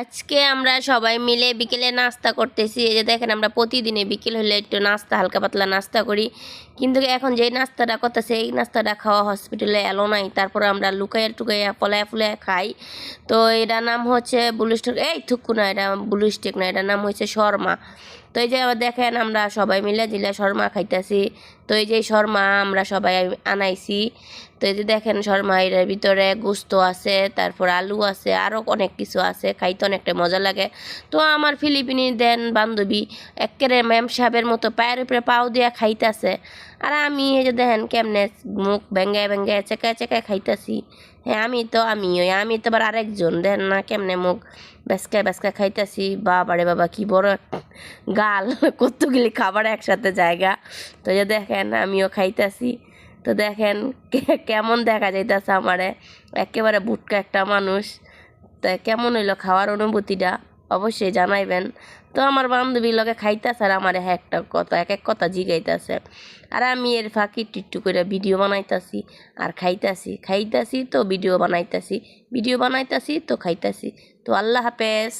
আজকে আমরা সবাই মিলে বিকেলে নাস্তা করতেছি। এই যে দেখেন আমরা প্রতিদিনে বিকেল হলে একটু নাস্তা, হালকা পাতলা নাস্তা করি। কিন্তু এখন যে নাস্তাটা করতেছে, এই নাস্তাটা খাওয়া হসপিটালে এলো নাই। তারপরে আমরা লুকাইয়া টুকাইয়া পলায় ফুলায় খাই। তো এটার নাম হচ্ছে বুলুস্টেক এই, থুকু না, এটা বুলুস্টেক না, এটার নাম হচ্ছে শর্মা। তো এই যে আবার দেখেন আমরা সবাই মিলে জিলে শর্মা খাইতেছি। তো এই যে শর্মা আমরা সবাই আনাইছি। তো এই যে দেখেন শর্মা, এর ভিতরে গুস্ত আছে, তারপর আলু আছে আরও অনেক কিছু আছে, খাইতে অনেকটা মজা লাগে। তো আমার ফিলিপিনি দেন বান্ধবী একেবারে ম্যাম সাহেবের মতো পায়ের উপরে পাও দিয়া খাইতেছে। আর আমি এই যে দেখেন কেমনে মুখ ভেঙ্গে ভেঙ্গে চেকায় চেকায় খাইতেছি। হ্যাঁ আমি তো আমি ওই আমি তো আবার আরেকজন। দেন না কেমনে মুখ বেসকায় বেসকা খাইতেছি। বাবারে বাবা, কি বড় গাল কতগুলি খাবার একসাথে জায়গা। তো যে দেখেন, আমিও খাইতেছি। তো দেখেন কেমন দেখা যাইতেছে আমারে। একেবারে বুটকা একটা মানুষ। তা কেমন হইল খাওয়ার অনুভূতিটা? অবশ্যই জানাইবেন। তো আমার বান্ধবীর লগে খাইতেছে আর আমার হ্যাঁ একটা কথা, এক এক কথা জিগাইতেছে। আর আমি এর ফাঁকি টিট্টু করে ভিডিও বানাইতাছি আর খাইতাছি। খাইতাছি তো ভিডিও বানাইতাছি। ভিডিও বানাইতাছি তো খাইতাছি। তো আল্লাহ হাফেজ।